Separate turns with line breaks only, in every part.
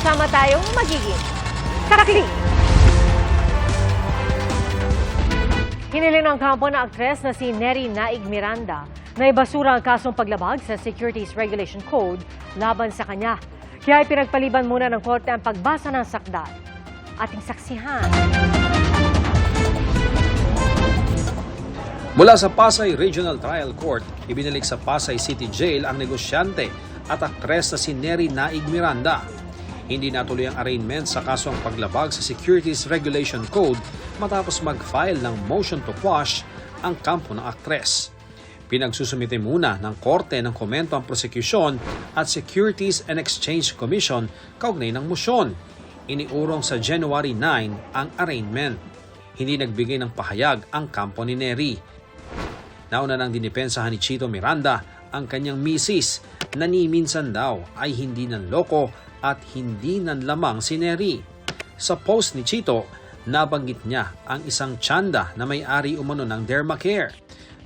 sama-sama tayong magiging karakli. Hinili ng kampo na aktres na si Neri Naig Miranda na ibasura ang kasong paglabag sa Securities Regulation Code laban sa kanya. Kaya pinagpaliban muna ng korte ang pagbasa ng sakdal. Ating saksihan.
Mula sa Pasay Regional Trial Court, ibinalik sa Pasay City Jail ang negosyante at aktres na si Neri Naig Miranda. Hindi natuloy ang arraignment sa kasong paglabag sa Securities Regulation Code matapos mag-file ng motion to quash ang kampo ng aktres. Pinagsusumite muna ng korte ng komento ang prosecution at Securities and Exchange Commission kaugnay ng motion. Iniurong sa January 9 ang arraignment. Hindi nagbigay ng pahayag ang kampo ni Neri. Nauna nang dinipensahan ni Chito Miranda ang kanyang misis na ni minsan daw ay hindi nanloko at hindi nanlamang si Neri. Sa post ni Chito, nabanggit niya ang isang tsanda na may-ari umano ng Dermacare.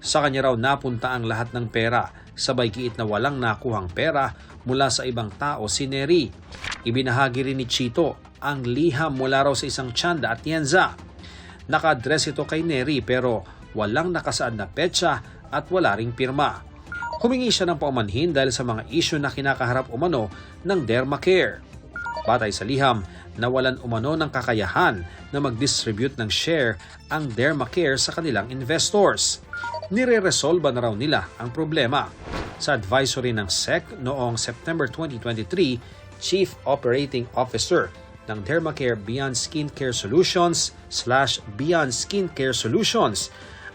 Sa kanya raw napunta ang lahat ng pera, sabay kiit na walang nakuhang pera mula sa ibang tao si Neri. Ibinahagi rin ni Chito ang liham mula raw sa isang tsanda at tiyenza. Naka-address ito kay Neri pero walang nakasaad na petsa at wala ring pirma. Humingi siya ng paumanhin dahil sa mga isyu na kinakaharap umano ng Dermacare. Batay sa liham, nawalan umano ng kakayahan na mag-distribute ng share ang Dermacare sa kanilang investors. Nire-resolba na raw nila ang problema. Sa advisory ng SEC noong September 2023, Chief Operating Officer ng Dermacare Beyond Skincare Solutions slash Beyond Skincare Solutions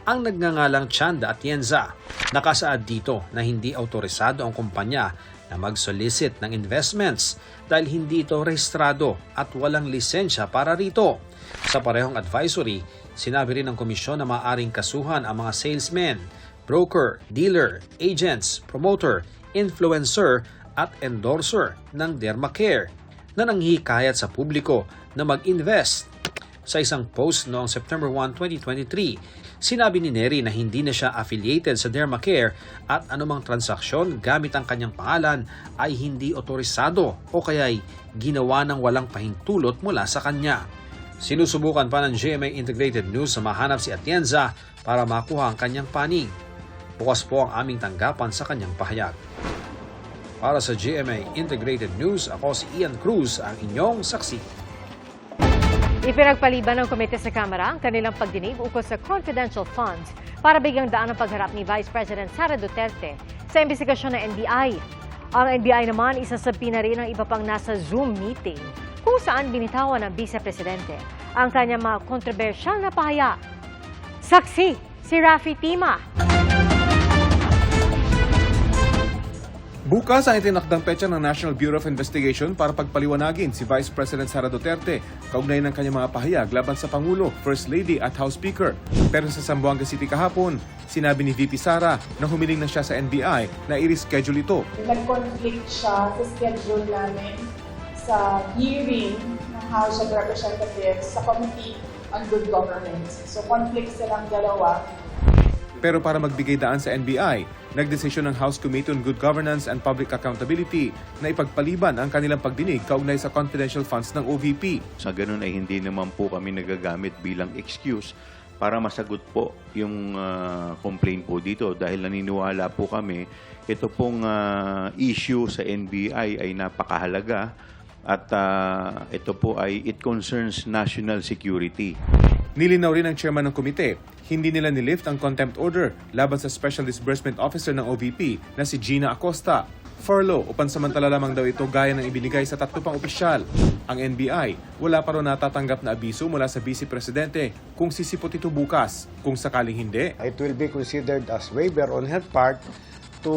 ang nagngangalang Chanda Atienza. Nakasaad dito na hindi autorisado ang kumpanya na mag-solicit ng investments dahil hindi ito rehistrado at walang lisensya para rito. Sa parehong advisory, sinabi rin ng komisyon na maaaring kasuhan ang mga salesmen, broker, dealer, agents, promoter, influencer at endorser ng Dermacare na nanghihikayat sa publiko na mag-invest sa isang post noong September 1, 2023, sinabi ni Neri na hindi na siya affiliated sa Dermacare at anumang transaksyon gamit ang kanyang pangalan ay hindi otorisado o kaya'y ginawa ng walang pahintulot mula sa kanya. Sinusubukan pa ng GMA Integrated News na mahanap si Atienza para makuha ang kanyang panig. Bukas po ang aming tanggapan sa kanyang pahayag. Para sa GMA Integrated News, ako si Ian Cruz, ang inyong saksi.
Ipinagpaliban ng komite sa Kamara ang kanilang pagdinig ukol sa confidential funds para bigyang daan ang pagharap ni Vice President Sara Duterte sa investigasyon ng NBI. Ang NBI naman isasabi na rin ang iba pang nasa Zoom meeting kung saan binitawan ng Vice Presidente ang kanyang mga kontrobersyal na pahayag. Saksi si Rafi Tima.
Bukas ang itinakdang petsa ng National Bureau of Investigation para pagpaliwanagin si Vice President Sara Duterte kaugnay ng kanyang mga pahayag laban sa Pangulo, First Lady at House Speaker. Pero sa Zamboanga City kahapon, sinabi ni VP Sara na humiling na siya sa NBI na i-reschedule ito.
nag-conflict siya sa schedule namin sa hearing ng House of Representatives sa Committee on Good Governance. So conflict silang dalawa.
Pero para magbigay daan sa NBI, nagdesisyon ng House Committee on Good Governance and Public Accountability na ipagpaliban ang kanilang pagdinig kaugnay sa confidential funds ng OVP.
Sa ganun ay hindi naman po kami nagagamit bilang excuse para masagot po yung ah, complaint po dito dahil naniniwala po kami ito pong ah, issue sa NBI ay napakahalaga at ah, ito po ay it concerns national security.
Nilinaw rin ng chairman ng komite, hindi nila nilift ang contempt order laban sa Special Disbursement Officer ng OVP na si Gina Acosta. Furlough o pansamantala lamang daw ito gaya ng ibinigay sa tatlo pang opisyal. Ang NBI, wala pa rin natatanggap na abiso mula sa Vice Presidente kung sisipot ito bukas. Kung sakaling hindi,
it will be considered as waiver on her part to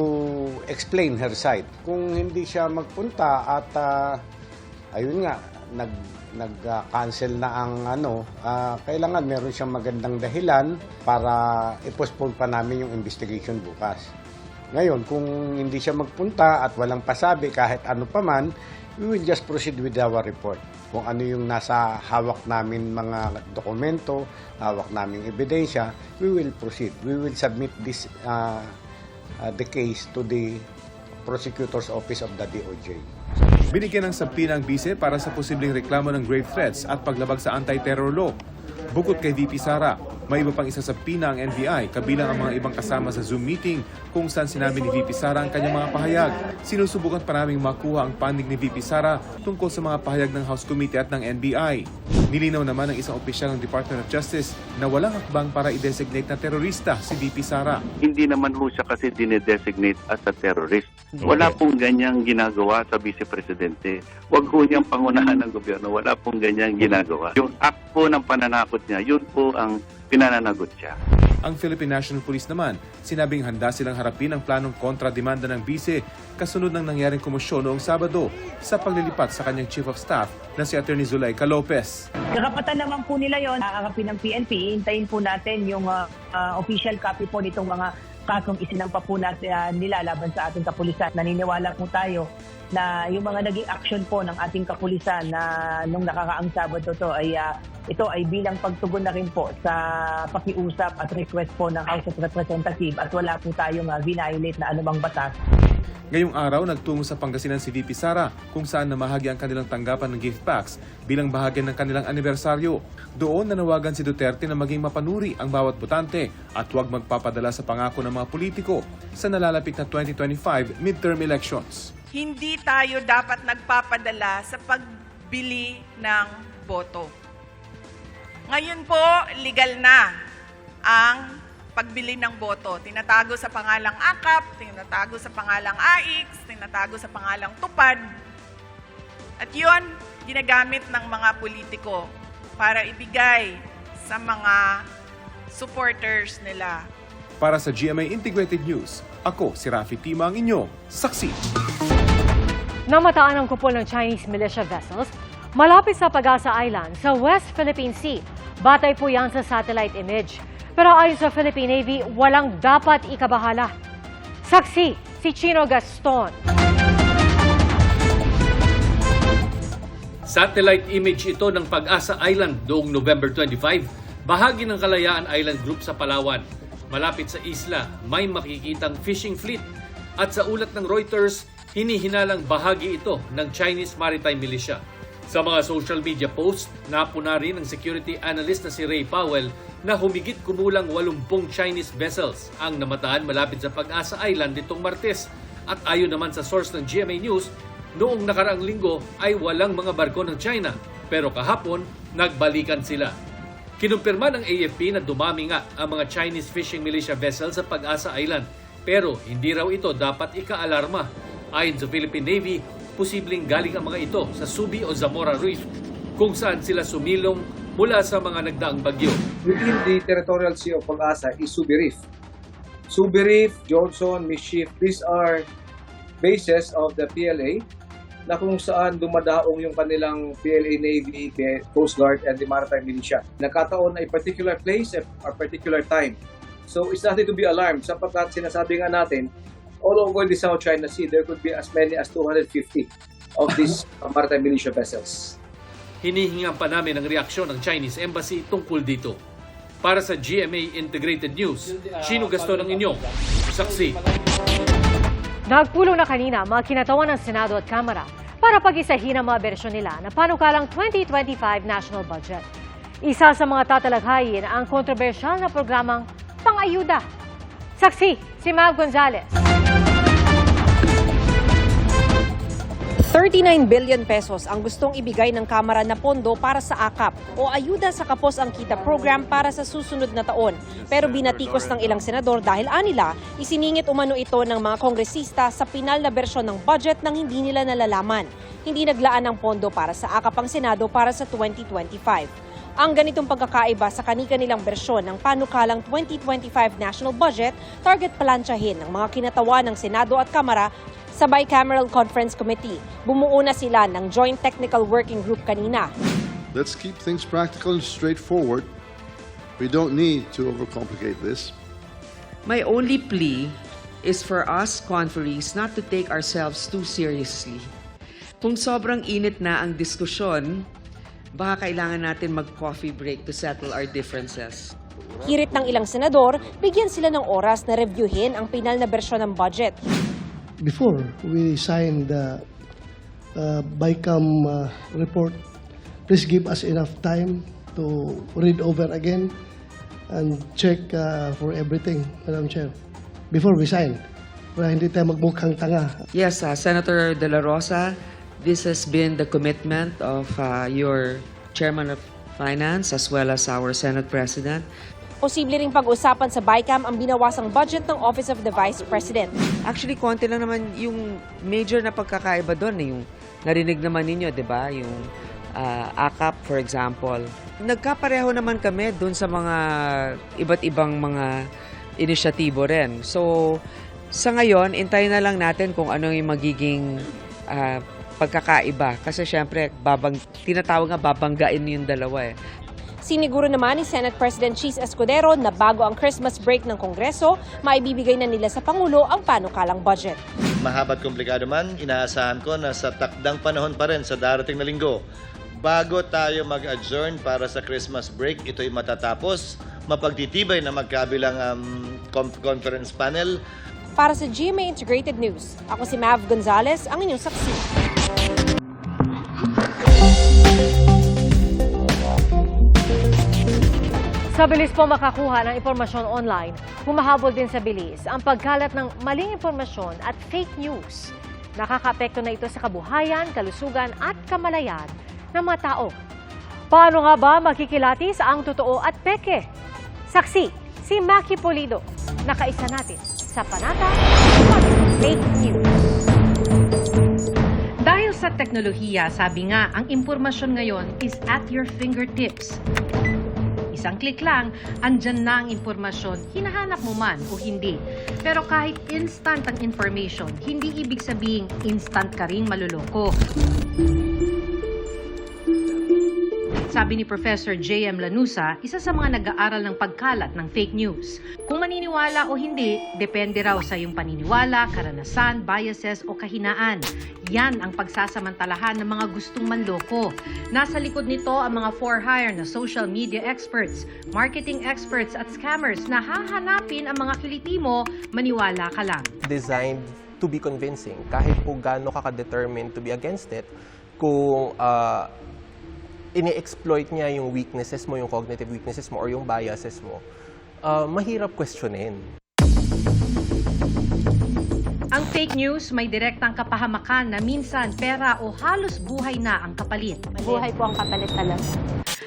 explain her side. Kung hindi siya magpunta at ah, ayun nga nag nag-cancel na ang ano, ah, kailangan meron siyang magandang dahilan para i-postpone pa namin yung investigation bukas. Ngayon, kung hindi siya magpunta at walang pasabi kahit ano pa man, we will just proceed with our report. Kung ano yung nasa hawak namin mga dokumento, hawak namin ebidensya, we will proceed. We will submit this uh, uh, the case to the prosecutor's office of the DOJ.
Binigyan ng sabina ang bise para sa posibleng reklamo ng grave threats at paglabag sa anti-terror law. Bukod kay VP Sara, may iba pang isa sa pina ang NBI kabilang ang mga ibang kasama sa Zoom meeting kung saan sinabi ni VP Sara ang kanyang mga pahayag. Sinusubukan pa naming makuha ang panig ni VP Sara tungkol sa mga pahayag ng House Committee at ng NBI. Nilinaw naman ng isang opisyal ng Department of Justice na walang hakbang para i-designate na terorista si VP Sara.
hindi naman ho siya kasi dinedesignate as a terrorist. Wala pong ganyang ginagawa sa Vice Presidente. Huwag ho niyang pangunahan ng gobyerno. Wala pong ganyang ginagawa. Yung act po ng pananakot niya, yun po ang pinananagot siya.
Ang Philippine National Police naman, sinabing handa silang harapin ang planong kontra-demanda ng bise kasunod ng nangyaring komosyon noong Sabado sa paglilipat sa kanyang Chief of Staff na si Attorney Zuleika Lopez.
Karapatan naman po nila yon, aakapin ng PNP. Hintayin po natin yung ah, ah, official copy po nitong mga kasong isinampa po natin, ah, nila laban sa ating kapulisan. Naniniwala po tayo na yung mga naging action po ng ating kapulisan na nung nakakaang Sabado to ay ah, ito ay bilang pagtugon na rin po sa pakiusap at request po ng House of Representatives at wala po tayong uh, violate na anumang batas.
Ngayong araw, nagtungo sa Pangasinan si VP Sara kung saan namahagi ang kanilang tanggapan ng gift packs bilang bahagi ng kanilang anibersaryo. Doon nanawagan si Duterte na maging mapanuri ang bawat botante at huwag magpapadala sa pangako ng mga politiko sa nalalapit na 2025 midterm elections.
Hindi tayo dapat nagpapadala sa pagbili ng boto. Ngayon po, legal na ang pagbili ng boto. Tinatago sa pangalang AKAP, tinatago sa pangalang AIX, tinatago sa pangalang TUPAD. At yun, ginagamit ng mga politiko para ibigay sa mga supporters nila.
Para sa GMA Integrated News, ako si Rafi Tima ang inyo, saksi.
Namataan ang kupol ng Chinese militia vessels malapit sa Pagasa Island sa West Philippine Sea. Batay po yan sa satellite image. Pero ayon sa Philippine Navy, walang dapat ikabahala. Saksi, si Chino Gaston.
Satellite image ito ng Pag-asa Island noong November 25, bahagi ng Kalayaan Island Group sa Palawan. Malapit sa isla, may makikitang fishing fleet. At sa ulat ng Reuters, hinihinalang bahagi ito ng Chinese Maritime Militia. Sa mga social media posts, napuna rin ng security analyst na si Ray Powell na humigit kumulang 80 Chinese vessels ang namataan malapit sa Pag-asa Island nitong Martes. At ayon naman sa source ng GMA News, noong nakaraang linggo ay walang mga barko ng China pero kahapon nagbalikan sila. Kinumpirma ng AFP na dumami nga ang mga Chinese fishing militia vessels sa Pag-asa Island pero hindi raw ito dapat ikaalarma. Ayon sa Philippine Navy, posibleng galing ang mga ito sa Subi o Zamora Reef kung saan sila sumilong mula sa mga nagdaang bagyo.
within the territorial sea of Pag-asa is Subi Reef. Subi Reef, Johnson, Mischief, these are bases of the PLA na kung saan dumadaong yung kanilang PLA Navy, Coast Guard, and the Maritime Militia. Nagkataon na a particular place at a particular time. So it's nothing to be alarmed sapagkat sinasabi nga natin, all over the South China Sea, there could be as many as 250 of these uh, Maritime Militia vessels.
Hinihingan pa namin ang reaksyon ng Chinese Embassy tungkol dito. Para sa GMA Integrated News, Chino Gaston ang inyong saksi.
Nagpulong na kanina mga kinatawan ng Senado at Kamara para pag-isahin ang mga bersyon nila na panukalang 2025 national budget. Isa sa mga tatalaghayin ang kontrobersyal na programang pang-ayuda. Saksi, si Mav Gonzalez.
39 billion pesos ang gustong ibigay ng Kamara na pondo para sa AKAP o Ayuda sa Kapos ang Kita program para sa susunod na taon. Pero binatikos ng ilang senador dahil anila, isiningit umano ito ng mga kongresista sa pinal na bersyon ng budget nang hindi nila nalalaman. Hindi naglaan ng pondo para sa AKAP ang Senado para sa 2025. Ang ganitong pagkakaiba sa kani-kanilang bersyon ng panukalang 2025 national budget, target palansyahin ng mga kinatawa ng Senado at Kamara sa Bicameral Conference Committee. Bumuo na sila ng Joint Technical Working Group kanina.
Let's keep things practical and straightforward. We don't need to overcomplicate this.
My only plea is for us conferees not to take ourselves too seriously. Kung sobrang init na ang diskusyon, baka kailangan natin mag-coffee break to settle our differences.
Hirit ng ilang senador, bigyan sila ng oras na reviewin ang pinal na bersyon ng budget.
before we sign the uh, BICAM uh, report. Please give us enough time to read over again and check uh, for everything, Madam Chair, before we sign. Para hindi tayo magmukhang tanga.
Yes, uh, Senator De La Rosa, this has been the commitment of uh, your Chairman of Finance as well as our Senate President.
Posible ring pag-usapan sa BICAM ang binawasang budget ng Office of the Vice President.
Actually, konti lang naman yung major na pagkakaiba doon. eh, Yung narinig naman ninyo, di ba? Yung uh, AKAP, for example. Nagkapareho naman kami doon sa mga iba't ibang mga inisyatibo rin. So, sa ngayon, intayin na lang natin kung ano yung magiging ah, pagkakaiba. Kasi syempre, babang, tinatawag nga babanggain yung dalawa eh.
Siniguro naman ni Senate President Cheese Escudero na bago ang Christmas break ng Kongreso, maibibigay na nila sa Pangulo ang panukalang budget.
Mahaba at komplikado man, inaasahan ko na sa takdang panahon pa rin sa darating na linggo, bago tayo mag-adjourn para sa Christmas break, ito'y matatapos, mapagtitibay na magkabilang um, conference panel
Para sa GMA Integrated News, ako si Mav Gonzalez, ang inyong saksi.
Sa bilis po makakuha ng impormasyon online, humahabol din sa bilis ang pagkalat ng maling impormasyon at fake news. Nakakaapekto na ito sa kabuhayan, kalusugan at kamalayan ng mga tao. Paano nga ba makikilatis ang totoo at peke? Saksi, si Maki Polido. Nakaisa natin sa Panata Fake News.
Dahil sa teknolohiya, sabi nga, ang impormasyon ngayon is at your fingertips. Isang click lang, andyan na ang impormasyon, hinahanap mo man o hindi. Pero kahit instant ang information, hindi ibig sabing instant ka rin maluloko. Sabi ni Professor J.M. Lanusa, isa sa mga nag-aaral ng pagkalat ng fake news. Kung maniniwala o hindi, depende raw sa iyong paniniwala, karanasan, biases o kahinaan. Yan ang pagsasamantalahan ng mga gustong manloko. Nasa likod nito ang mga for-hire na social media experts, marketing experts at scammers na hahanapin ang mga kiliti mo, maniwala ka lang.
designed to be convincing. Kahit po gaano ka ka-determined to be against it, kung ah, ini-exploit niya yung weaknesses mo, yung cognitive weaknesses mo, or yung biases mo, ah, mahirap questionin.
Ang fake news may direktang kapahamakan na minsan pera o halos buhay na ang kapalit.
Buhay po ang kapalit talaga.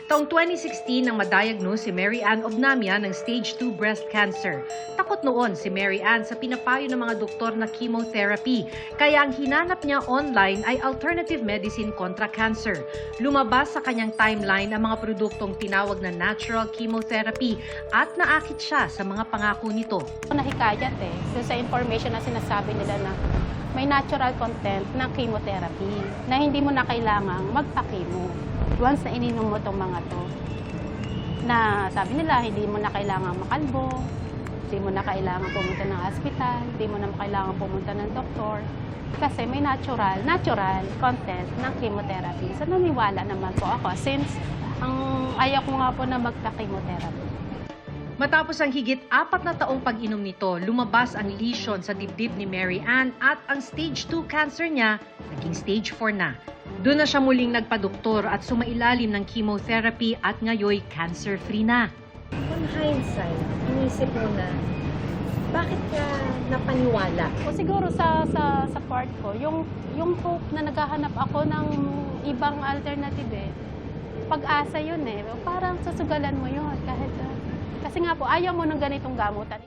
Taong 2016 nang madiagnose si Mary Ann Obnamia ng stage 2 breast cancer. Takot noon si Mary Ann sa pinapayo ng mga doktor na chemotherapy. Kaya ang hinanap niya online ay alternative medicine kontra cancer. Lumabas sa kanyang timeline ang mga produktong tinawag na natural chemotherapy at naakit siya sa mga pangako nito.
Nahikayat eh. So, sa information na sinasabi nila na may natural content ng chemotherapy na hindi mo na kailangang magpa-chemo. Once na ininom mo itong mga to, na sabi nila hindi mo na kailangang makalbo, hindi mo na kailangan pumunta ng hospital, hindi mo na kailangan pumunta ng doktor, kasi may natural, natural content ng chemotherapy. So naniwala naman po ako since ang ayaw ko nga po na magpa-chemotherapy.
Matapos ang higit apat na taong pag-inom nito, lumabas ang lesion sa dibdib ni Mary Ann at ang stage 2 cancer niya naging stage 4 na. Doon na siya muling nagpadoktor at sumailalim ng chemotherapy at ngayoy cancer-free na.
On hindsight, inisip mo na, bakit ka napaniwala?
O siguro sa sa sa part ko, yung yung hope na naghahanap ako ng ibang alternative eh. Pag-asa yun eh. Parang susugalan mo yun kahit ah, kasi nga po ayaw mo ng ganitong gamutan.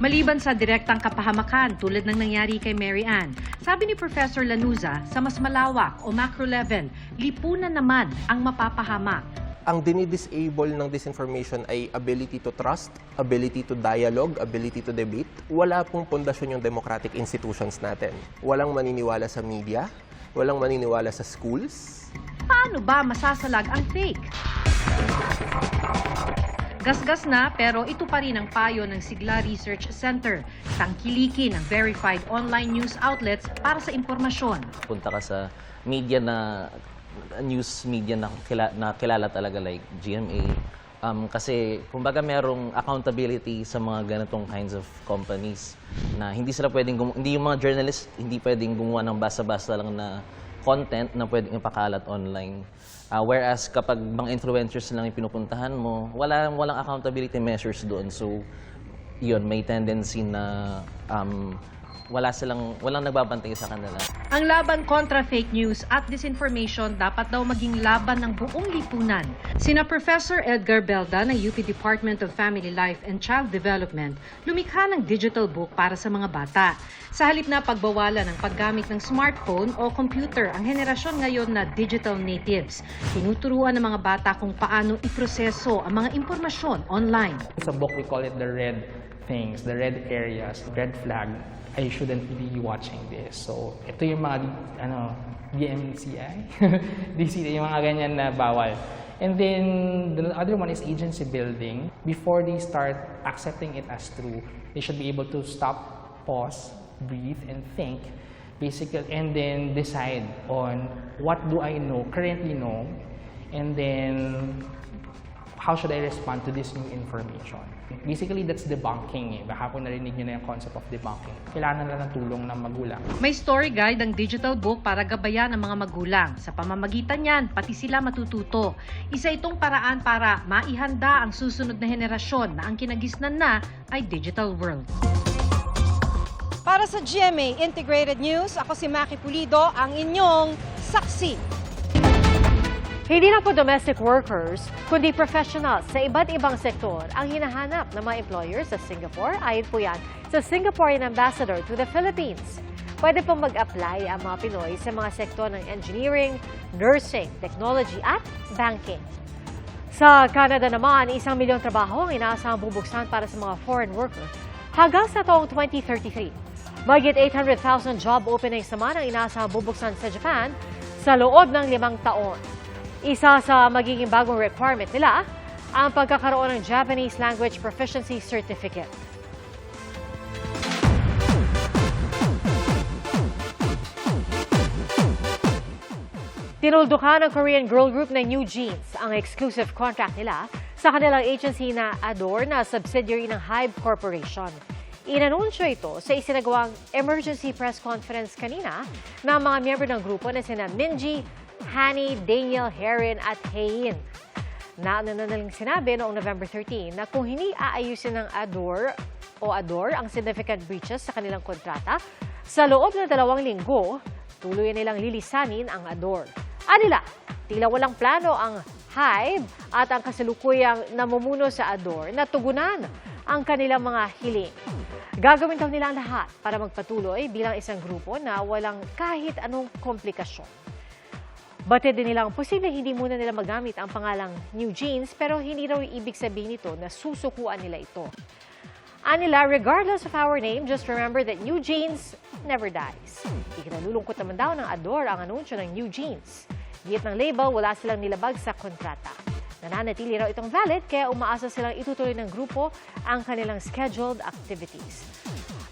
Maliban sa direktang kapahamakan tulad ng nangyari kay Mary Ann, sabi ni Professor Lanuza, sa mas malawak o macro level, lipunan naman ang mapapahamak.
Ang dinidisable ng disinformation ay ability to trust, ability to dialogue, ability to debate. Wala pong pundasyon yung democratic institutions natin. Walang maniniwala sa media, walang maniniwala sa schools,
Paano ba masasalag ang fake? Gasgas na pero ito pa rin ang payo ng Sigla Research Center. Tangkilikin ang verified online news outlets para sa impormasyon.
punta ka sa media na news media na kilala, na kilala talaga like GMA Um, kasi, kumbaga, merong accountability sa mga ganitong kinds of companies na hindi sila pwedeng, hindi yung mga journalists, hindi pwedeng gumawa ng basta-basta lang na content na pwedeng ipakalat online. Ah, whereas kapag mga influencers lang yung pinupuntahan mo, wala, walang accountability measures doon. So, yun, may tendency na um, wala silang, walang nagbabantay sa kanila.
Ang laban kontra fake news at disinformation dapat daw maging laban ng buong lipunan. Sina Professor Edgar Belda ng UP Department of Family Life and Child Development lumikha ng digital book para sa mga bata. Sa halip na pagbawalan ng paggamit ng smartphone o computer ang henerasyon ngayon na digital natives, tinuturuan ng mga bata kung paano iproseso ang mga impormasyon online.
Sa book, we call it the red things, the red areas, red flag. I shouldn't be watching this. So, ito yung mga, ano, DMCI, DCI, yung mga ganyan na bawal. And then, the other one is agency building. Before they start accepting it as true, they should be able to stop, pause, breathe, and think, basically, and then decide on what do I know, currently know, and then how should I respond to this new information? Basically, that's debunking eh. Baka po narinig niyo na yung concept of debunking. Kailangan nila ng tulong ng magulang.
May story guide ang digital book para gabayan ang mga magulang. Sa pamamagitan niyan, pati sila matututo. Isa itong paraan para maihanda ang susunod na henerasyon na ang kinagisnan na ay digital world.
Para sa GMA Integrated News, ako si Maki Pulido, ang inyong saksi.
Hindi na po domestic workers, kundi professionals sa iba't ibang sektor ang hinahanap ng mga employers sa Singapore. Ayon po yan sa Singaporean Ambassador to the Philippines. Pwede pong mag-apply ang mga Pinoy sa mga sektor ng engineering, nursing, technology at banking. Sa Canada naman, isang milyong trabaho ang inaasahang bubuksan para sa mga foreign worker hanggang sa taong 2033. Magit 800,000 job openings naman ang inaasahang bubuksan sa Japan sa loob ng limang taon. Isa sa magiging bagong requirement nila ang pagkakaroon ng Japanese Language Proficiency Certificate. Tinuldukan ng Korean girl group na New Jeans ang exclusive contract nila sa kanilang agency na Adore na subsidiary ng Hybe Corporation. Inanunsyo ito sa isinagawang emergency press conference kanina ng mga miyembro ng grupo na sina Minji, Hani, Daniel, Herin at Hein. Naano na nalang sinabi noong November 13 na kung hindi aayusin ng Adore o Adore ang significant breaches sa kanilang kontrata, sa loob ng dalawang linggo, tuloy nilang lilisanin ang Adore. Anila, tila walang plano ang Hive at ang kasalukuyang namumuno sa Adore na tugunan ang kanilang mga hiling. Gagawin daw nila ang lahat para magpatuloy bilang isang grupo na walang kahit anong komplikasyon. Batid din nilang posibleng hindi muna nila magamit ang pangalang New Jeans pero hindi raw ibig sabihin nito na susukuan nila ito. Anila, regardless of our name, just remember that New Jeans never dies. Ikinalulungkot naman daw ng Adore ang anunsyo ng New Jeans. Giyat ng label, wala silang nilabag sa kontrata. Nananatili raw itong valid kaya umaasa silang itutuloy ng grupo ang kanilang scheduled activities.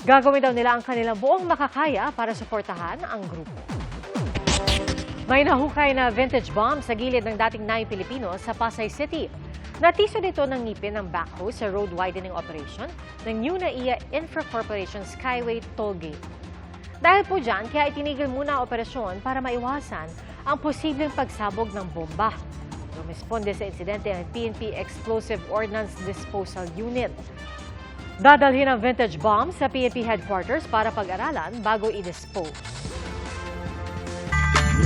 Gagawin daw nila ang kanilang buong makakaya para suportahan ang grupo. May nahukay na vintage bomb sa gilid ng dating Nay Pilipino sa Pasay City. Natiso nito ng ngipin ng backhoe sa road widening operation ng New NAIA Infra Corporation Skyway Tollgate. Dahil po dyan, kaya itinigil muna ang operasyon para maiwasan ang posibleng pagsabog ng bomba. Rumisponde sa insidente ang PNP Explosive Ordnance Disposal Unit. Dadalhin ang vintage bomb sa PNP headquarters para pag-aralan bago i-dispose.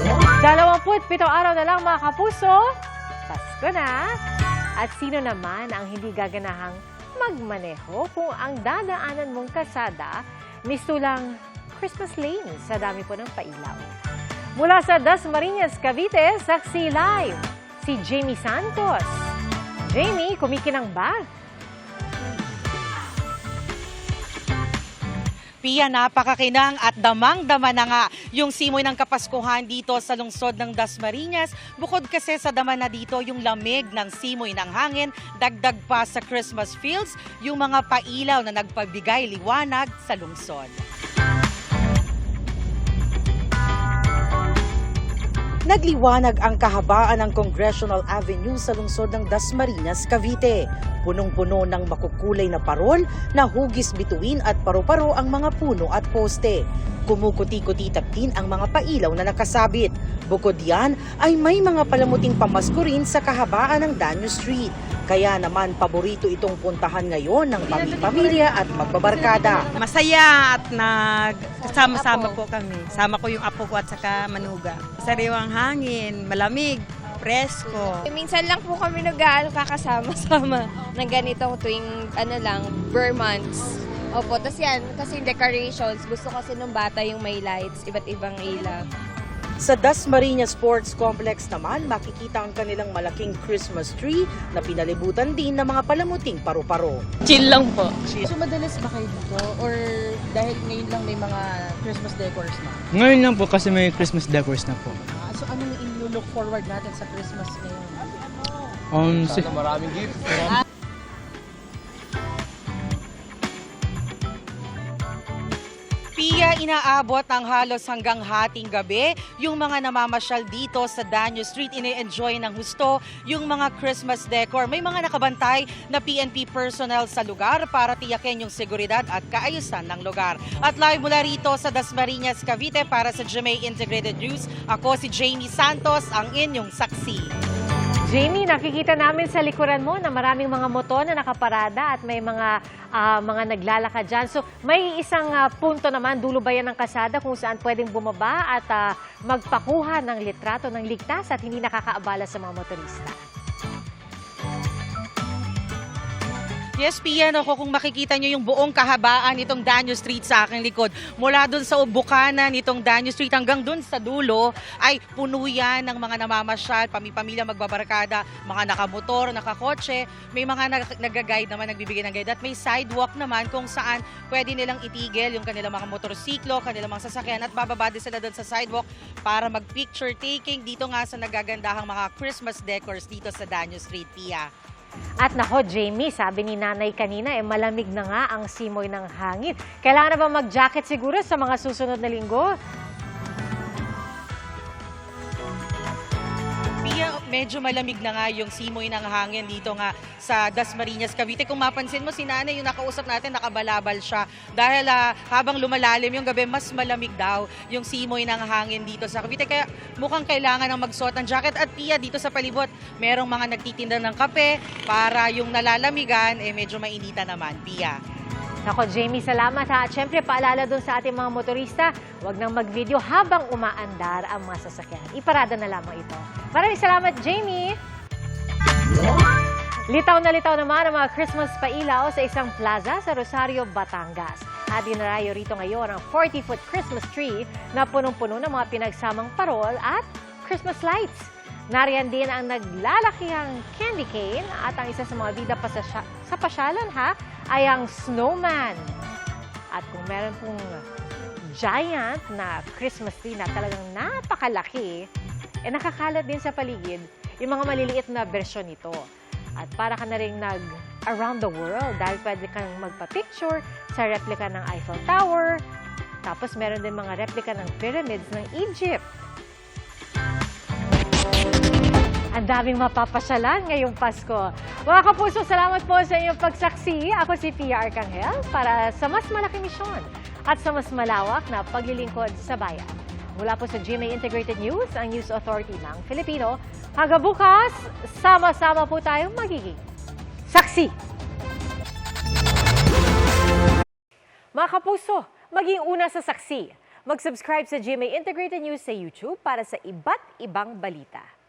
27 araw na lang mga kapuso, Pasko na! At sino naman ang hindi gaganahang magmaneho kung ang dadaanan mong kasada mistulang Christmas lane sa dami po ng pailaw. Mula sa Dasmariñas, Cavite, saksi live si Jamie Santos. Jamie, kumikinang ba?
Pia, napakakinang at damang-dama na nga yung simoy ng Kapaskuhan dito sa lungsod ng Dasmariñas. Bukod kasi sa dama na dito yung lamig ng simoy ng hangin, dagdag pa sa Christmas fields, yung mga pailaw na nagpabigay liwanag sa lungsod.
Nagliwanag ang kahabaan ng Congressional Avenue sa lungsod ng Dasmariñas, Cavite. Punong-puno ng makukulay na parol na hugis bituin at paru-paro ang mga puno at poste. Kumukuti-kuti din ang mga pailaw na nakasabit. Bukod yan ay may mga palamuting pamasko rin sa kahabaan ng Danyo Street. Kaya naman paborito itong puntahan ngayon ng pamilya at magbabarkada.
Masaya at nagsama-sama po kami. Sama ko yung apo ko at saka manuga. Sariwang hangin, malamig, presko.
Minsan lang po kami nag kakasama-sama ng ganitong tuwing ano lang, Burr months. Opo, tas yan, kasi decorations, gusto kasi nung bata yung may lights, iba't ibang ilaw.
Sa Dasmariñas Sports Complex naman, makikita ang kanilang malaking Christmas tree na pinalibutan din ng mga palamuting paru-paro.
Chill lang po.
So madalas ba kayo dito? Or dahil ngayon lang may mga Christmas decors na?
Ngayon lang po kasi may Christmas decors na po.
Ah, so anong in-look forward natin sa Christmas ngayon?
Um,
Sana maraming gift.
Inaabot ng halos hanggang hating gabi yung mga namamasyal dito sa Danyo Street. Ine-enjoy ng husto yung mga Christmas decor. May mga nakabantay na PNP personnel sa lugar para tiyakin yung seguridad at kaayusan ng lugar. At live mula rito sa Dasmariñas, Cavite para sa GMA Integrated News, ako si Jamie Santos, ang inyong saksi.
Jamie, nakikita namin sa likuran mo na maraming mga motor na nakaparada at may mga ah, mga naglalakad dyan. So may isang ah, punto naman, dulo ba yan ng kasada kung saan pwedeng bumaba at ah, magpakuha ng litrato ng ligtas at hindi nakakaabala sa mga motorista.
Yes, Pia, ako kung makikita nyo yung buong kahabaan nitong Danyo Street sa aking likod, mula dun sa bukana nitong Danyo Street hanggang dun sa dulo, ay puno yan ng mga namamasyal, pamipamilya magbabarkada, mga nakamotor, nakakotse, may mga nag- nag-guide naman, nagbibigay ng guide, at may sidewalk naman kung saan pwede nilang itigil yung kanilang mga motorsiklo, kanilang mga sasakyan, at bababa din sila dun sa sidewalk para mag-picture taking dito nga sa nagagandahang mga Christmas decors dito sa Danyo Street, Pia.
At nako, Jamie, sabi ni nanay kanina, eh, malamig na nga ang simoy ng hangin. Kailangan na ba mag-jacket siguro sa mga susunod na linggo?
Medyo malamig na nga yung simoy ng hangin dito nga sa Dasmariñas, Cavite. Kung mapansin mo, si nanay yung nakausap natin, nakabalabal siya. Dahil ah, habang lumalalim yung gabi, mas malamig daw yung simoy ng hangin dito sa Cavite. Kaya mukhang kailangan ng magsuot ng jacket. At Pia, dito sa palibot, merong mga nagtitinda ng kape para yung nalalamigan, eh medyo mainita naman. Pia.
Nako, Jamie, salamat ha. At syempre, paalala dun sa ating mga motorista, huwag nang mag-video habang umaandar ang mga sasakyan. Iparada na lamang ito. Maraming salamat, Jamie! Litaw na litaw naman ang mga Christmas pailaw sa isang plaza sa Rosario, Batangas. At dinarayo rito ngayon ang 40-foot Christmas tree na punong-puno ng mga pinagsamang parol at Christmas lights. Nariyan din ang naglalakihang candy cane at ang isa sa mga bida pa sa, sya- sa pasyalan ha ay ang snowman. At kung meron pong giant na Christmas tree na talagang napakalaki, eh nakakalat din sa paligid yung mga maliliit na bersyon nito. At para ka na rin nag around the world dahil pwede kang magpa-picture sa replica ng Eiffel Tower. Tapos meron din mga replica ng pyramids ng Egypt. Ang daming mapapasyalan ngayong Pasko. Mga kapuso, salamat po sa inyong pagsaksi. Ako si Pia Arcangel para sa mas malaking misyon at sa mas malawak na paglilingkod sa bayan. Mula po sa GMA Integrated News, ang News Authority ng Filipino. Hanggang bukas, sama-sama po tayong magiging saksi. Mga kapuso, maging una sa saksi. Mag-subscribe sa GMA Integrated News sa YouTube para sa iba't ibang balita.